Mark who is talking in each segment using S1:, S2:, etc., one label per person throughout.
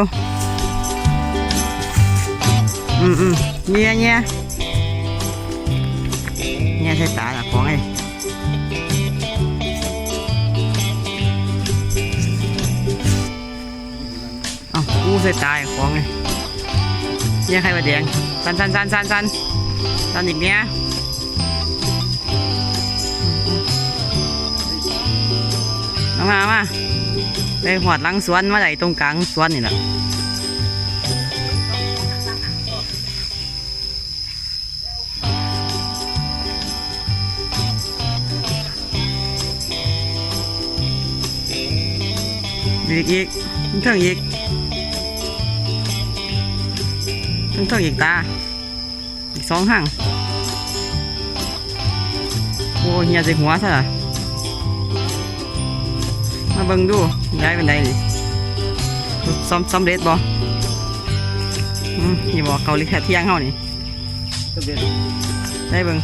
S1: อืมอืมเนี่ยเนี่ยเนี่ยใช่ตาละของไอ้เอ้ากูใไปหอดลังสวนมาไหลตรงกลางสวนนี่แหละอีกอีกมันเทิงอีกมันเทิงอีกตา อีกสองห่างโอ้เฮียใส่หัวซะล่ะ เบิ่งดูย้ายเป็นไดนี่ซ้อมซ้อมเด็ดบ่อืมนี่บ่เกาหลีแค่เที่ยงเฮานี่
S2: ก็เป็น
S1: ได้เบิ่ง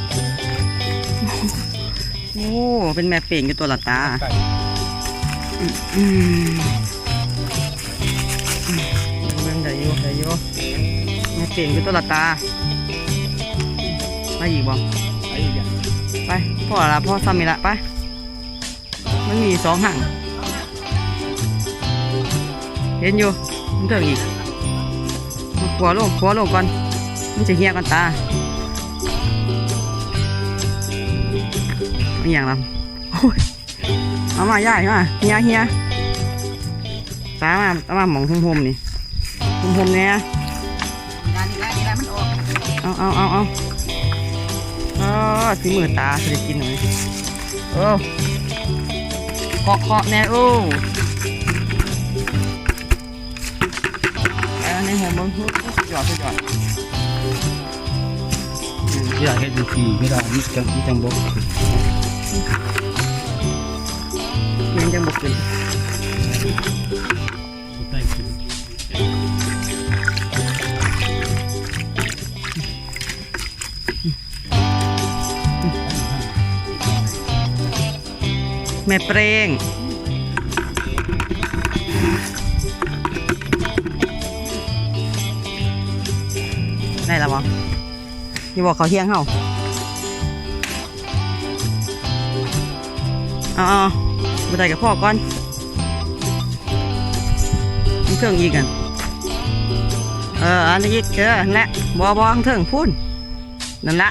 S1: โอ้เป็นแม่เป่งอยู่ตัวละตา
S2: ไก่
S1: อืมเบิ่งได้อยู่ได้อยู่แม่เป่งอยู่ตัวละตามาอีกบ่
S2: ไอ้อย่าง
S1: ไปพ่อละพ่อซ้ำอีกละไปมันมีสองห่าง เห็นอยู่มันเถิงอีกขวาลงขวาลงก่อนมันจะเหี่ยกันตาไม่อย่างละโอ้ยเอามาย่ายมาเฮียเฮียตามาตามาหมองหุ่มๆนี่หุ่มๆเนี่ย
S3: งานนี้แล้วนี่แล้วมันออก
S1: เอาเอาเอาเอาเออสีมือตาจะได้กินหน่อยเออเคาะเคาะแน่โอ้ ในหัวมึงฮึสุดยอดสุดยอดอืม
S2: อยากเห็นดูทีไม่ได้นี่จังนี่จังบก
S1: เลี้ยงจังบกขึ้นแม่เปรง วมั้งนี่บอกเขาเที่ยงเหรอเอาเอามาได้กับพ่อก่อนมีเครื่องอีกกันเอออันนี้อีกเออและบอบอข้างเทิงพูนนั่นละ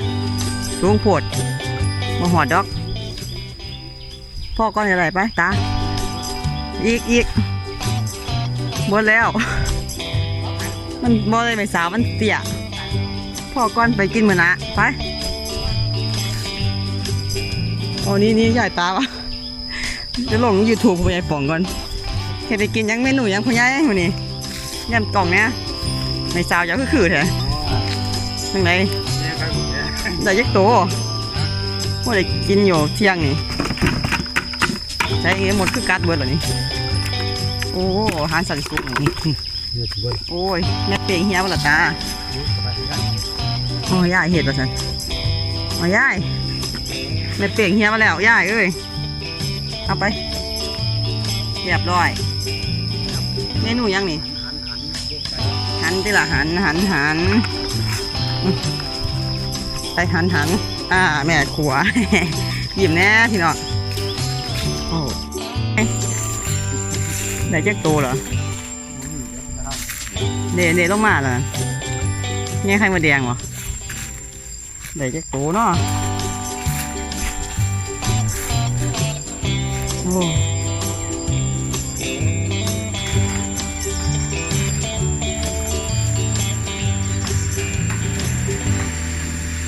S1: สูงโพดมาหอดดอก พ่อก้อนอะไรไปตา อีกอีกหมดแล้ว มันบอเลยไม่สาวมันเตี้ย พ่อก้อนไปกินมือนะไปโอ้นี่นี่ใหญ่ตาวะจะลงยูทูบพ่อใหญ่ป่องก่อนเห็นได้กินยังเมนูยังพ่อใหญ่วันนี้ยันกล่องเนี้ยไม่สาวอยากคือคือแท้ยังไง
S2: เนี่ยครับผมเนี่ย
S1: ได้ยักโตว่าได้กินอยู่เที่ยงนี่ใช้หมดคือกัดเบิดเหรอนี่โอ้อาหารสันสุกนี่
S2: เนี่ยถือว่า
S1: โอ้ยแม่เปียงเฮียบ่ละตา
S2: สบายดีนะ
S1: โอ้ยายเห็ดว่าสันโอ้ยายแม่เปียงเฮียมาแล้วยายเอ้ยเอาไปเรียบร้อยเมนูยังนี่
S2: หันหันบกไก่
S1: หันที่ละหันหันหันไปหันหันอ่าแม่ขัวหยิ้มแน่พี่น้องโอ้เอ๊ะได้แจ็คโตเหรอเดเดลงมาเหรอเนี่ยใครมาแดงวะ ได้แจ็คโตเนาะโอ้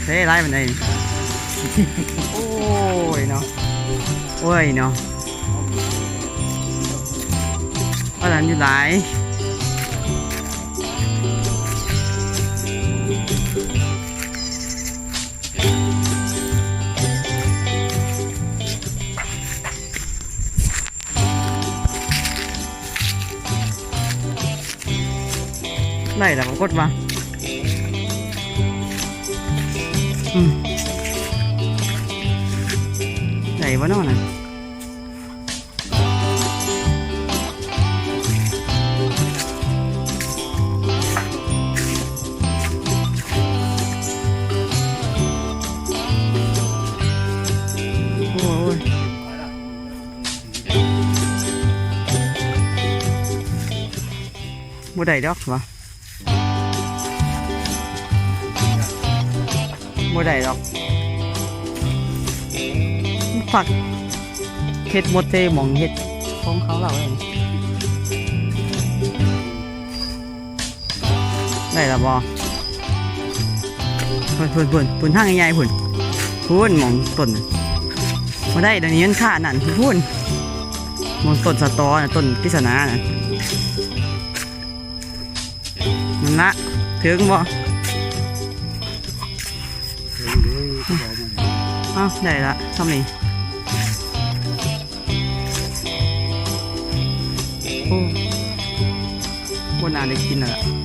S1: เฮ้ยไ லைல கொட் வா ம் லை வனோனா mua đầy đó mà บ่ได้ดอกวะบ่ได้ดอกฝักเฮ็ดหมดเตหมองเฮ็ดของเขาเราเองได้และบ่พุ่นพุ่นพุ่นพุ่นทางใหญ่ๆพุ่นพุ่นหมองต้นน่ะบ่ได้เดี๋ยวนี้มันค่านั่นพุ่นหมองต้นสะตอน่ะต้นพิศนาน่ะนั่นละถึงบ่
S2: อ้า
S1: วได้ละทำนี่โอ้วันนานได้กินแล้ว